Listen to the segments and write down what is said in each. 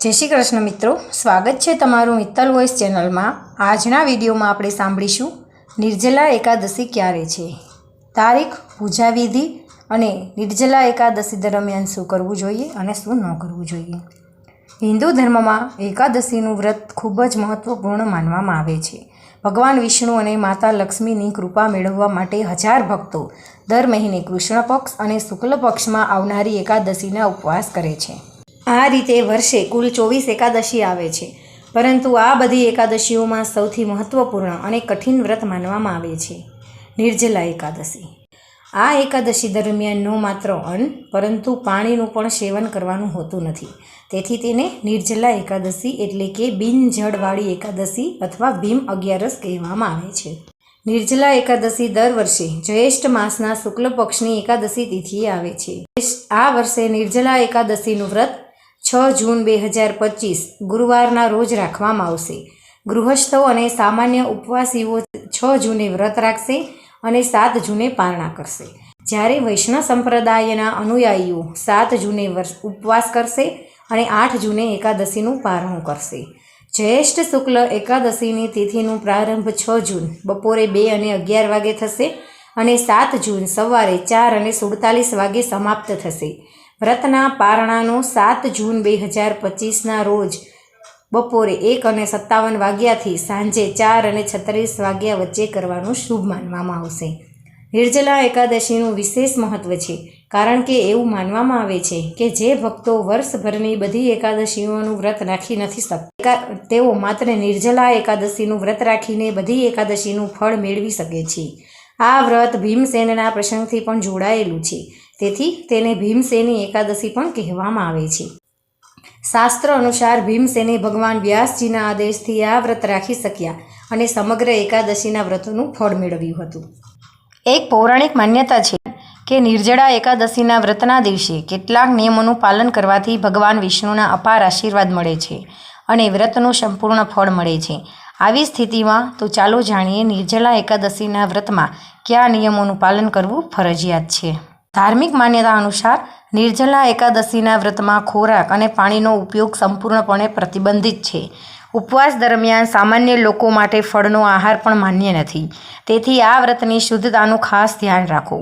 જય શ્રી કૃષ્ણ મિત્રો, સ્વાગત છે તમારું મિત્તલ વોઇસ ચેનલમાં. આજના વિડીયોમાં આપણે સાંભળીશું, નિર્જલા એકાદશી ક્યારે છે? તારીખ પૂજા વિધિ અને નિર્જલા એકાદશી દરમિયાન શું કરવું જોઈએ અને શું ન કરવું જોઈએ? હિન્દુ ધર્મમાં એકાદશીનું વ્રત ખૂબ જ મહત્વપૂર્ણ માનવામાં આવે છે. ભગવાન વિષ્ણુ અને માતા લક્ષ્મીની કૃપા મેળવવા માટે હજાર ભક્તો દર મહિને કૃષ્ણ પક્ષ અને શુક્લ પક્ષમાં આવનારી એકાદશીના ઉપવાસ કરે છે. આ રીતે વર્ષે કુલ ચોવીસ એકાદશી આવે છે. પરંતુ આ બધી એકાદશીઓમાં સૌથી મહત્વપૂર્ણ અને કઠિન વ્રત માનવામાં આવે છે. નિર્જલા એકાદશી. આ એકાદશી દરમિયાન ન માત્ર અન્ન, પરંતુ પાણીનું પણ સેવન કરવાનું હોતું નથી. તેથી તેને નિર્જલા એકાદશી એટલે કે બિનજળવાળી એકાદશી અથવા ભીમ અગિયારસ કહેવામાં આવે છે. નિર્જલા એકાદશી દર વર્ષે જ્યેષ્ઠ માસના શુક્લ પક્ષની એકાદશી તિથિએ આવે છે. આ વર્ષે નિર્જલા એકાદશીનું વ્રત છ જૂન બે હજાર પચીસ ગુરુવારના રોજ રાખવામાં આવશે. ગૃહસ્થો અને સામાન્ય ઉપવાસીઓ છ જૂને વ્રત રાખશે અને સાત જૂને પારણા કરશે. જ્યારે વૈષ્ણવ સંપ્રદાયના અનુયાયીઓ સાત જૂને ઉપવાસ કરશે અને આઠ જૂને એકાદશીનું પારણું કરશે. જ્યેષ્ઠ શુક્લ એકાદશીની તિથિનું પ્રારંભ છ જૂન, બપોરે બે અને અગિયાર વાગે થશે અને સાત જૂન સવારે ચાર અને સુડતાલીસ વાગે સમાપ્ત થશે. વ્રતના પારણાનો સાત જૂન બે હજાર પચીસના રોજ બપોરે એક અને સત્તાવન વાગ્યાથી સાંજે ચાર અને છત્રીસ વાગ્યા વચ્ચે કરવાનું શુભ માનવામાં આવશે. નિર્જલા એકાદશીનું વિશેષ મહત્વ છે, કારણ કે એવું માનવામાં આવે છે કે જે ભક્તો વર્ષભરની બધી એકાદશીઓનું વ્રત રાખી નથી શકતા તેઓ માત્ર નિર્જલા એકાદશીનું વ્રત રાખીને બધી એકાદશીનું ફળ મેળવી શકે છે. આ વ્રત ભીમસેનના પ્રસંગથી પણ જોડાયેલું છે. તેથી તેને ભીમસેની એકાદશી પણ કહેવામાં આવે છે. શાસ્ત્ર અનુસાર ભીમસેને ભગવાન વ્યાસજીના આદેશથી આ વ્રત રાખી શક્યા અને સમગ્ર એકાદશીના વ્રતોનું ફળ મેળવ્યું હતું. એક પૌરાણિક માન્યતા છે કે નિર્જળા એકાદશીના વ્રતના દિવસે કેટલાક નિયમોનું પાલન કરવાથી ભગવાન વિષ્ણુના અપાર આશીર્વાદ મળે છે અને વ્રતનું સંપૂર્ણ ફળ મળે છે. આવી સ્થિતિમાં તો ચાલો જાણીએ નિર્જળા એકાદશીના વ્રતમાં કયા નિયમોનું પાલન કરવું ફરજિયાત છે. ધાર્મિક માન્યતા અનુસાર નિર્જલા એકાદશીના વ્રતમાં ખોરાક અને પાણીનો ઉપયોગ સંપૂર્ણપણે પ્રતિબંધિત છે. ઉપવાસ દરમિયાન સામાન્ય લોકો માટે ફળનો આહાર પણ માન્ય નથી. તેથી આ વ્રતની શુદ્ધતાનું ખાસ ધ્યાન રાખો.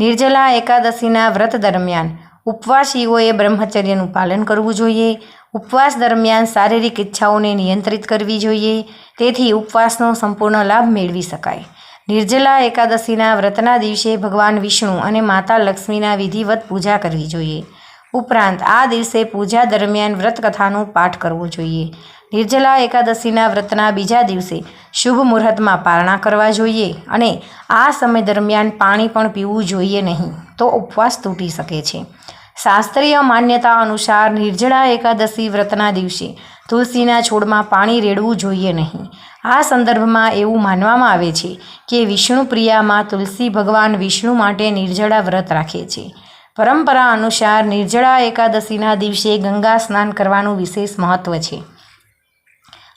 નિર્જલા એકાદશીના વ્રત દરમિયાન ઉપવાસીઓએ બ્રહ્મચર્યનું પાલન કરવું જોઈએ. ઉપવાસ દરમિયાન શારીરિક ઈચ્છાઓને નિયંત્રિત કરવી જોઈએ. તેથી ઉપવાસનો સંપૂર્ણ લાભ મેળવી શકાય. નિર્જલા એકાદશીના વ્રતના દિવસે ભગવાન વિષ્ણુ અને માતા લક્ષ્મીના વિધિવત પૂજા કરવી જોઈએ. ઉપરાંત, આ દિવસે પૂજા દરમિયાન વ્રતકથાનું પાઠ કરવો જોઈએ. નિર્જલા એકાદશીના વ્રતના બીજા દિવસે શુભ મુહૂર્તમાં પારણા કરવા જોઈએ અને આ સમય દરમિયાન પાણી પણ પીવું જોઈએ નહીં, તો ઉપવાસ તૂટી શકે છે. શાસ્ત્રીય માન્યતા અનુસાર નિર્જળા એકાદશી વ્રતના દિવસે તુલસીના છોડમાં પાણી રેડવું જોઈએ નહીં. આ સંદર્ભમાં એવું માનવામાં આવે છે કે વિષ્ણુપ્રિયામાં તુલસી ભગવાન વિષ્ણુ માટે નિર્જળા વ્રત રાખે છે. પરંપરા અનુસાર નિર્જળા એકાદશીના દિવસે ગંગા સ્નાન કરવાનું વિશેષ મહત્વ છે.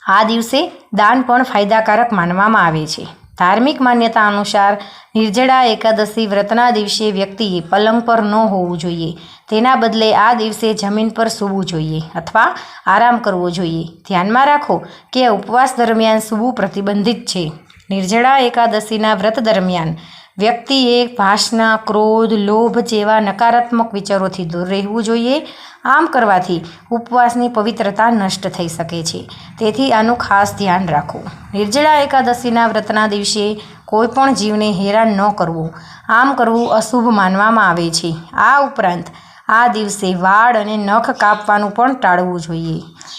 આ દિવસે દાન પણ ફાયદાકારક માનવામાં આવે છે. ધાર્મિક માન્યતા અનુસાર નિર્જળા એકાદશી વ્રતના દિવસે વ્યક્તિએ પલંગ પર ન હોવું જોઈએ. તેના બદલે આ દિવસે જમીન પર સૂવું જોઈએ અથવા આરામ કરવો જોઈએ. ધ્યાનમાં રાખો કે ઉપવાસ દરમિયાન સૂવું પ્રતિબંધિત છે. નિર્જળા એકાદશીના વ્રત દરમિયાન વ્યક્તિએ ભાષના ક્રોધ, લોભ જેવા નકારાત્મક વિચારોથી દૂર રહેવું જોઈએ. આમ કરવાથી ઉપવાસની પવિત્રતા નષ્ટ થઈ શકે છે. તેથી આનું ખાસ ધ્યાન રાખો નિર્જળા એકાદશીના વ્રતના દિવસે કોઈ પણ જીવને હેરાન ન કરવું. આમ કરવું અશુભ માનવામાં આવે છે. આ ઉપરાંત આ દિવસે વાળ અને નખ કાપવાનું પણ ટાળવું જોઈએ.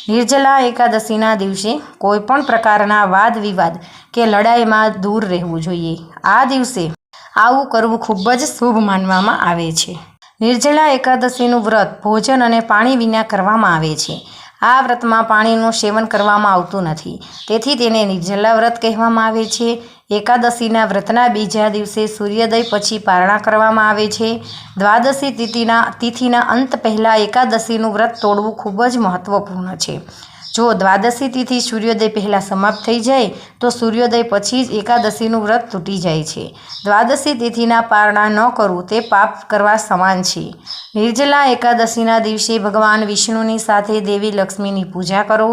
નિર્જલા એકાદશીના દિવસે કોઈ પણ પ્રકારના વાદ વિવાદ કે લડાઈમાં દૂર રહેવું જોઈએ. આ દિવસે આવું કરવું ખૂબ જ શુભ માનવામાં આવે છે. નિર્જલા એકાદશીનું વ્રત ભોજન અને પાણી વિના કરવામાં આવે છે. આ વ્રતમાં પાણીનું સેવન કરવામાં આવતું નથી. તેથી તેને નિર્જલા વ્રત કહેવામાં આવે છે. એકાદશીના વ્રતના બીજા દિવસે સૂર્યોદય પછી પારણા કરવામાં આવે છે. દ્વાદશી તિથિના તિથિના અંત પહેલાં એકાદશીનું વ્રત તોડવું ખૂબ જ મહત્ત્વપૂર્ણ છે. જો દ્વાદશી તિથિ સૂર્યોદય પહેલાં સમાપ્ત થઈ જાય, તો સૂર્યોદય પછી જ એકાદશીનું વ્રત તૂટી જાય છે. દ્વાદશી તિથિના પારણા ન કરવું તે પાપ કરવા સમાન છે. નિર્જલા એકાદશીના દિવસે ભગવાન વિષ્ણુની સાથે દેવી લક્ષ્મીની પૂજા કરો.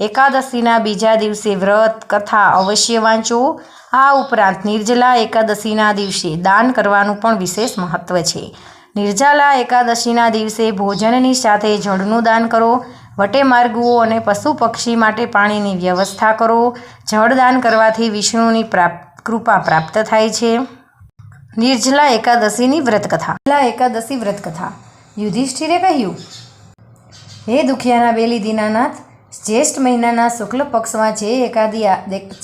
એકાદશીના બીજા દિવસે વ્રત, કથા અવશ્ય વાંચો. આ ઉપરાંત નિર્જલા એકાદશીના દિવસે દાન કરવાનું પણ વિશેષ મહત્ત્વ છે. નિર્જલા એકાદશીના દિવસે ભોજનની સાથે જળનું દાન કરો. વટે માર્ગવો અને પશુ પક્ષી માટે પાણીની વ્યવસ્થા કરો. જળદાન કરવાથી વિષ્ણુની પ્રાપ્ત કૃપા પ્રાપ્ત થાય છે. નિર્જલા એકાદશીની વ્રતકથા. એકાદશી વ્રતકથા. યુધિષ્ઠિરે કહ્યું, હે દુખિયાના બેલી દીનાનાથ જ્યેષ્ઠ મહિનાના શુક્લ પક્ષમાં જે એકાદી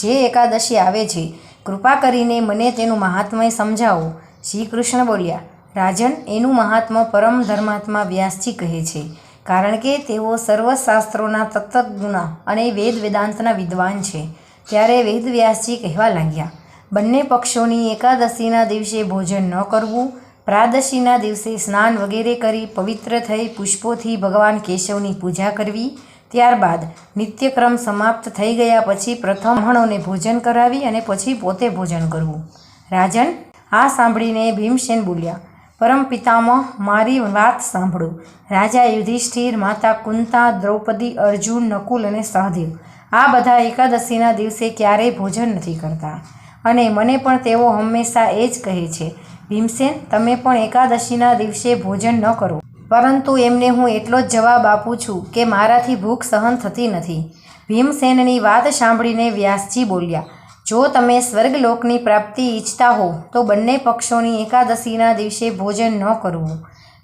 જે એકાદશી આવે છે, કૃપા કરીને મને તેનું મહાત્મય સમજાવો. શ્રી કૃષ્ણ બોલ્યા, રાજન, એનું મહાત્મા પરમ ધર્માત્મા વ્યાસજી કહે છે. કારણ કે તેઓ સર્વશાસ્ત્રોના તત્વજ્ઞ અને વેદ વેદાંતના વિદ્વાન છે. ત્યારે વેદ વ્યાસજી કહેવા લાગ્યા, બંને પક્ષોની એકાદશીના દિવસે ભોજન ન કરવું, પ્રાદશીના દિવસે સ્નાન વગેરે કરી પવિત્ર થઈ પુષ્પોથી ભગવાન કેશવની પૂજા કરવી, ત્યારબાદ નિત્યક્રમ સમાપ્ત થઈ ગયા પછી પ્રથમ હણોને ભોજન કરાવી અને પછી પોતે ભોજન કરવું. રાજન, આ સાંભળીને ભીમસેન બોલ્યા પરમ પિતામહ મારી વાત સાંભળો. રાજા યુધિષ્ઠિર માતા કુંતા દ્રૌપદી અર્જુન નકુલ અને સહદેવ. આ બધા એકાદશીના દિવસે ક્યારેય ભોજન નથી કરતા. અને મને પણ તેઓ હંમેશા એ જ કહે છે, ભીમસેન, તમે પણ એકાદશીના દિવસે ભોજન ન કરો. પરંતુ એમને હું એટલો જ જવાબ આપું છું કે મારાથી ભૂખ સહન થતી નથી. ભીમસેનની વાત સાંભળીને વ્યાસજી બોલ્યા જો તમે સ્વર્ગલોકની પ્રાપ્તિ ઈચ્છતા હો, તો બંને પક્ષોની એકાદશીના દિવસે ભોજન ન કરવું.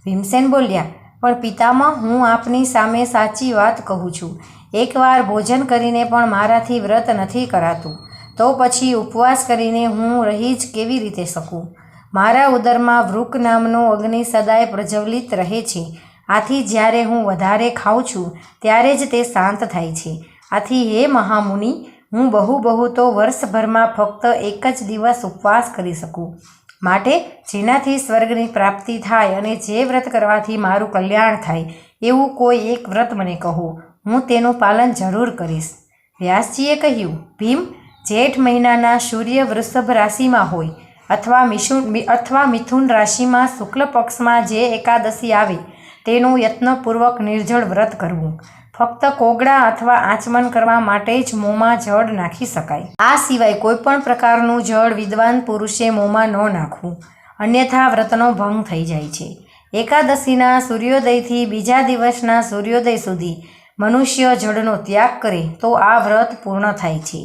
ભીમસેન બોલ્યા, પણ પિતામાં હું આપની સામે સાચી વાત કહું છું. એકવાર ભોજન કરીને પણ મારાથી વ્રત નથી કરાતું, તો પછી ઉપવાસ કરીને હું રહી જ કેવી રીતે શકું? મારા ઉદરમાં વૃક નામનો અગ્નિ સદાય પ્રજ્વલિત રહે છે. આથી જ્યારે હું વધારે ખાઉં છું, ત્યારે જ તે શાંત થાય છે. આથી હે મહામુનિ હું બહુ બહુ તો વર્ષભરમાં ફક્ત એક જ દિવસ ઉપવાસ કરી શકું. માટે જેનાથી સ્વર્ગની પ્રાપ્તિ થાય અને જે વ્રત કરવાથી મારું કલ્યાણ થાય, એવું કોઈ એક વ્રત મને કહો. હું તેનું પાલન જરૂર કરીશ. વ્યાસજીએ કહ્યું, ભીમ, જેઠ મહિનાના સૂર્ય વૃષભ રાશિમાં હોય અથવા મિશુન અથવા મિથુન રાશિમાં શુક્લ પક્ષમાં જે એકાદશી આવે, તેનું યત્નપૂર્વક નિર્જળ વ્રત કરવું. ફક્ત કોગળા અથવા આચમન કરવા માટે જ મોંમાં જળ નાખી શકાય. આ સિવાય કોઈપણ પ્રકારનું જળ વિદ્વાન પુરુષે મોંમાં ન નાખવું. અન્યથા વ્રતનો ભંગ થઈ જાય છે. એકાદશીના સૂર્યોદયથી બીજા દિવસના સૂર્યોદય સુધી મનુષ્ય જળનો ત્યાગ કરે તો આ વ્રત પૂર્ણ થાય છે.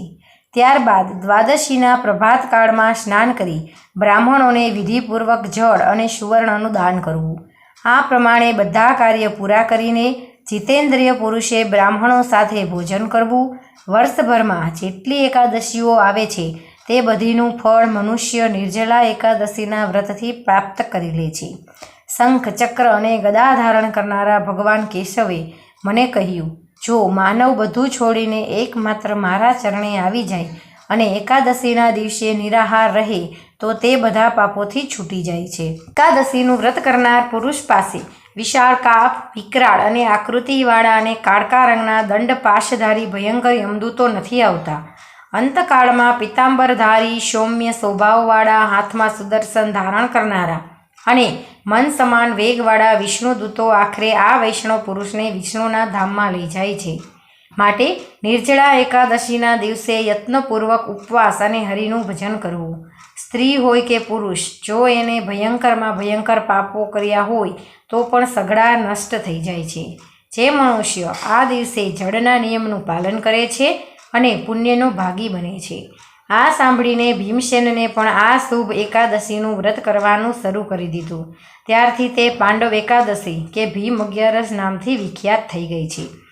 ત્યારબાદ દ્વાદશીના પ્રભાતકાળમાં સ્નાન કરી બ્રાહ્મણોને વિધિપૂર્વક જળ અને સુવર્ણનું દાન કરવું. આ પ્રમાણે બધા કાર્ય પૂરા કરીને જીતેન્દ્રિય પુરુષે બ્રાહ્મણો સાથે ભોજન કરવું. વર્ષભરમાં જેટલી એકાદશીઓ આવે છે, તે બધીનું ફળ મનુષ્ય નિર્જલા એકાદશીના વ્રતથી પ્રાપ્ત કરી લે છે. શંખ, ચક્ર અને ગદા ધારણ કરનારા ભગવાન કેશવે મને કહ્યું, જો માનવ બધું છોડીને એકમાત્ર મારા ચરણે આવી જાય અને એકાદશીના દિવસે નિરાહાર રહે, તો તે બધા પાપોથી છૂટી જાય છે. એકાદશીનું વ્રત કરનાર પુરુષ પાસે વિશાળ કાપ વિકરાળ અને આકૃતિવાળા અને કાળકા રંગના દંડ પાશધારી ભયંકર યમદૂતો નથી આવતા. અંતકાળમાં પિતાંબરધારી સૌમ્ય સ્વભાવવાળા હાથમાં સુદર્શન ધારણ કરનારા અને મન સમાન વેગવાળા વિષ્ણુદૂતો આખરે આ વૈષ્ણવ પુરુષને વિષ્ણુના ધામમાં લઈ જાય છે. માટે નિર્જળા એકાદશીના દિવસે યત્નપૂર્વક ઉપવાસ અને હરિનું ભજન કરવું. સ્ત્રી હોય કે પુરુષ, જો એને ભયંકરમાં ભયંકર પાપો કર્યા હોય, તો પણ સઘળા નષ્ટ થઈ જાય છે. જે મનુષ્ય આ દિવસે જળના નિયમનું પાલન કરે છે અને પુણ્યનો ભાગી બને છે. આ સાંભળીને ભીમસેનને પણ આ શુભ એકાદશીનું વ્રત કરવાનું શરૂ કરી દીધું. ત્યારથી તે પાંડવ એકાદશી કે ભીમ અગિયારસ નામથી વિખ્યાત થઈ ગઈ છે.